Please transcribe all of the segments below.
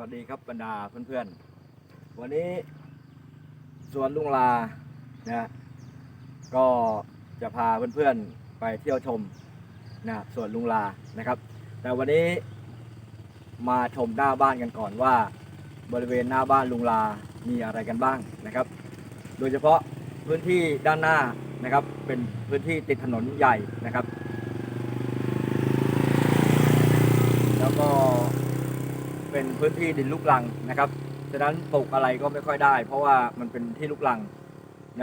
สวัสดีครับบรรดาเพื่อนๆ วันนี้สวนลุงลานะก็จะพาเพื่อนๆไปเที่ยวชมนะสวนลุงลานะครับ แต่วันนี้มาชมหน้าบ้านกันก่อนว่า บริเวณหน้าบ้านลุงลามีอะไรกันบ้างนะครับ โดยเฉพาะพื้นที่ด้านหน้านะครับ เป็นพื้นที่ติดถนนใหญ่นะครับ แล้วก็ เป็นพื้นที่ดินลูกลังนะครับฉะนั้นปลูกอะไรก็ไม่ค่อยได้ เพราะว่ามันเป็นที่ลูกลัง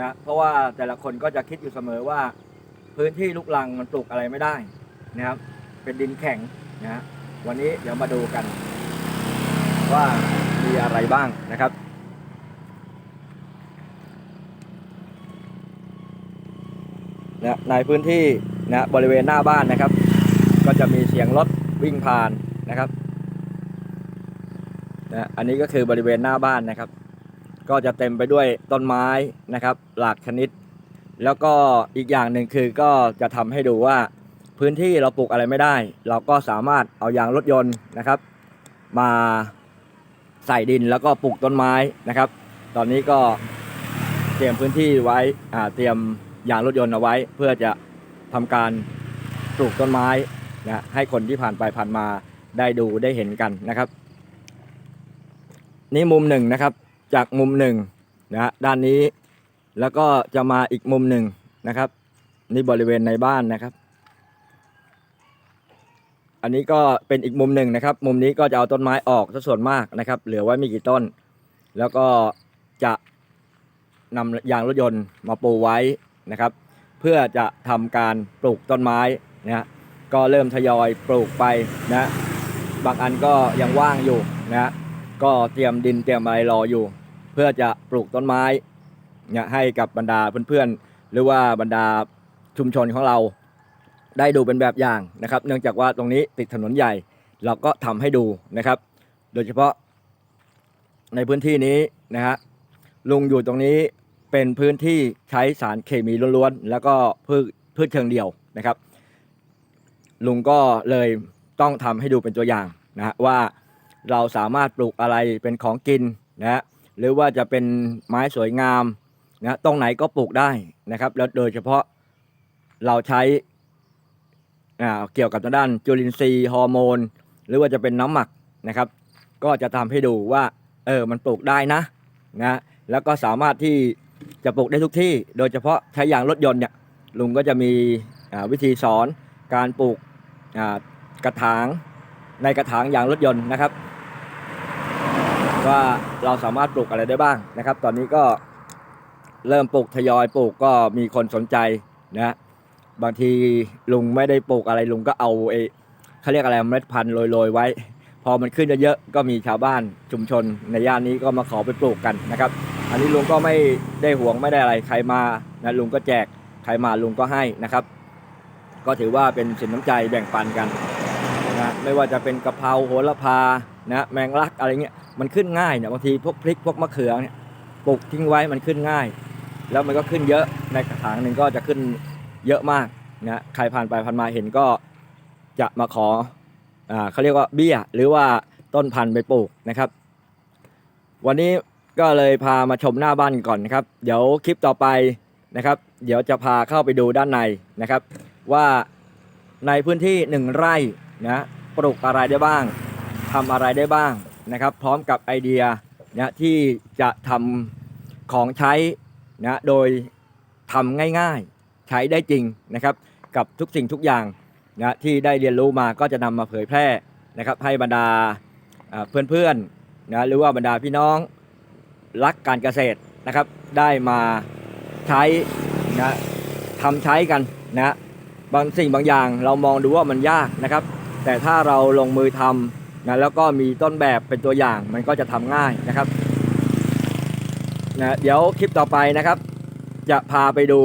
นะเพราะว่าแต่ละคนก็จะคิดอยู่เสมอว่า พื้นที่ลูกลังมันปลูกอะไรไม่ได้นะครับเป็นดินแข็งนะฮะวันนี้เดี๋ยวมาดูกัน ว่ามีอะไรบ้างนะครับนะในพื้นที่นะบริเวณหน้าบ้านนะครับ ก็จะมีเสียงรถวิ่งผ่านนะครับ นะอันนี้ก็คือบริเวณหน้าบ้านนะครับ ก็จะเต็มไปด้วยต้นไม้นะครับ หลากชนิด แล้วก็อีกอย่างหนึ่งคือก็จะทำให้ดูว่าพื้นที่เราปลูกอะไรไม่ได้ เราก็สามารถเอายางรถยนต์นะครับ มาใส่ดินแล้วก็ปลูกต้นไม้นะครับ ตอนนี้ก็เตรียมพื้นที่ไว้เตรียมยางรถยนต์เอาไว้ เพื่อจะทำการปลูกต้นไม้นะให้คนที่ผ่านไปผ่านมาได้ดูได้เห็นกันนะครับ นี่มุมหนึ่งนะครับ จากมุมหนึ่งนะฮะด้านนี้แล้วก็จะมาอีกมุมหนึ่งนะครับ นี่บริเวณในบ้านนะครับ อันนี้ก็เป็นอีกมุมหนึ่งนะครับ มุมนี้ก็จะเอาต้นไม้ออกซะส่วนมากนะครับ เหลือไว้ไม่กี่ต้น แล้วก็จะนำยางรถยนต์มาปูไว้นะครับ เพื่อจะทำการปลูกต้นไม้นะฮะก็เริ่มทยอยปลูกไปนะบางอันก็ยังว่างอยู่นะฮะ ก็เตรียมดินเตรียมอะไรรออยู่ เพื่อจะปลูกต้นไม้เนี่ยให้กับบรรดาเพื่อนๆ หรือว่าบรรดาชุมชนของเรา ได้ดูเป็นแบบอย่างนะครับ เนื่องจากว่าตรงนี้ติดถนนใหญ่ เราก็ทำให้ดูนะครับ โดยเฉพาะในพื้นที่นี้นะฮะลุงอยู่ตรงนี้เป็นพื้นที่ใช้สารเคมีล้วนๆ แล้วก็พืชพืชเชิงเดี่ยวนะครับ ลุงก็เลยต้องทำให้ดูเป็นตัวอย่างนะฮะว่า เราสามารถปลูกอะไรเป็นของกินนะฮะหรือว่าจะเป็นไม้สวยงามนะตรงไหนก็ปลูกได้นะครับ แล้วโดยเฉพาะเราใช้อ่าเกี่ยวกับทางด้านจุลินทรีย์ฮอร์โมน หรือว่าจะเป็นน้ำหมักนะครับ ก็จะทำให้ดูว่าเออมันปลูกได้นะนะแล้วก็สามารถที่จะปลูกได้ทุกที่ โดยเฉพาะใช้อย่างรถยนต์เนี่ยลุงก็จะมีอ่าวิธีสอนการปลูกอ่ากระถางในกระถางยางรถยนต์นะครับ ว่าเราสามารถปลูกอะไรได้บ้างนะครับ ตอนนี้ก็เริ่มปลูกทยอยปลูกก็มีคนสนใจนะบางทีลุงไม่ได้ปลูกอะไรลุงก็เอาเอเขาเรียกอะไรเมล็ดพันธุ์โรยๆไว้ พอมันขึ้นเยอะๆก็มีชาวบ้านชุมชนในย่านนี้ก็มาขอไปปลูกกันนะครับ อันนี้ลุงก็ไม่ได้ห่วงไม่ได้อะไรใครมานะลุงก็แจกใครมาลุงก็ให้นะครับ ก็ถือว่าเป็นสินน้ำใจแบ่งปันกันนะไม่ว่าจะเป็นกะเพราโหระพา นะแมงลักอะไรเงี้ยมันขึ้นง่ายเนี่ยบางทีพวกพริกพวกมะเขือเนี่ยปลูกทิ้งไว้มันขึ้นง่าย แล้วมันก็ขึ้นเยอะในกระถางหนึ่งก็จะขึ้นเยอะมากนะใครผ่านไปผ่านมาเห็นก็จะมาขออ่าเขาเรียกว่าเบี้ย หรือว่าต้นพันธุ์ไปปลูกนะครับ วันนี้ก็เลยพามาชมหน้าบ้านก่อนนะครับ เดี๋ยวคลิปต่อไปนะครับ เดี๋ยวจะพาเข้าไปดูด้านในนะครับ ว่าในพื้นที่หนึ่งไร่นะปลูกอะไรได้บ้าง ทำอะไรได้บ้างนะครับ พร้อมกับไอเดียนะที่จะทำของใช้นะโดยทำง่ายๆ ใช้ได้จริงนะครับ กับทุกสิ่งทุกอย่างนะที่ได้เรียนรู้มาก็จะนำมาเผยแพร่นะครับ ให้บรรดาอ่าเพื่อนๆนะหรือว่าบรรดาพี่น้องรักการเกษตรนะครับ ได้มาใช้นะทำใช้กันนะบางสิ่งบางอย่างเรามองดูว่ามันยากนะครับ แต่ถ้าเราลงมือทำ นะแล้วก็มีต้นแบบเป็นตัวอย่างมันก็จะทำง่ายนะครับนะเดี๋ยวคลิปต่อไปนะครับ จะพาไปดู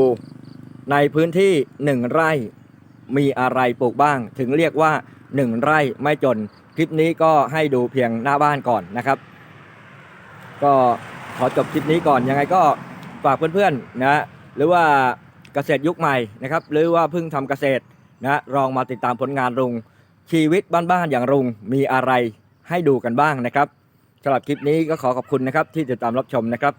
ในพื้นที่หนึ่งไร่มีอะไรปลูกบ้าง ถึงเรียกว่าหนึ่งไร่ไม่จน คลิปนี้ก็ให้ดูเพียงหน้าบ้านก่อนนะครับ ก็ขอจบคลิปนี้ก่อนยังไงก็ฝากเพื่อนๆนะหรือว่าเกษตรยุคใหม่นะครับ หรือว่าเพิ่งทำเกษตรนะลองมาติดตามผลงานลุง ชีวิตบ้านๆอย่างรุงมีอะไรให้ดูกันบ้างนะครับสำหรับคลิปนี้ก็ขอขอบคุณนะครับที่ติดตามรับชมนะครับ